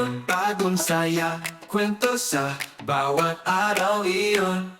iyon Bagong saya, kwento sa bawat araw iyon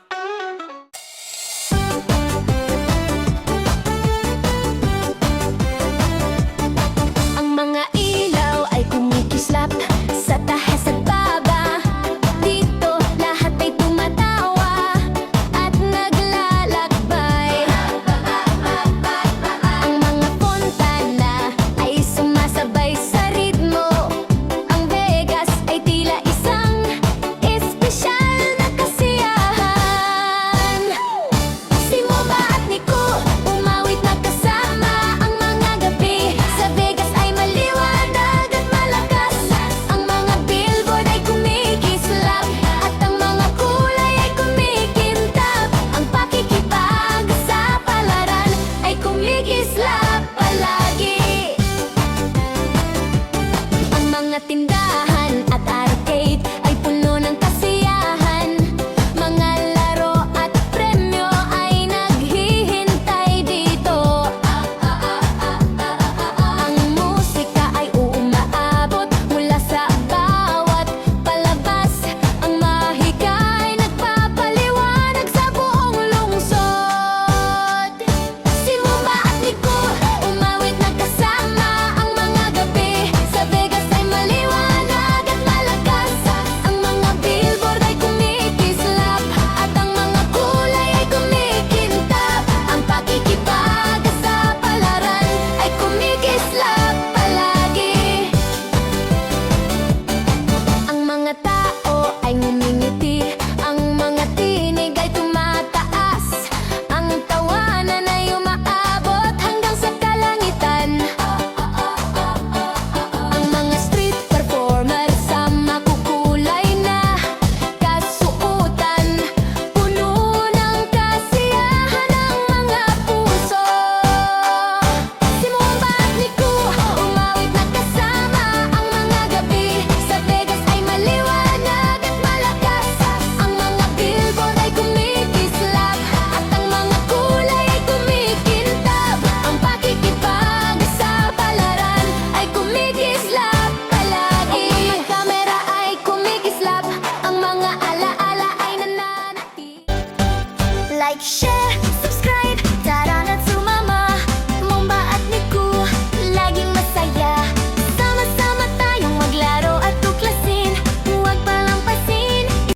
share,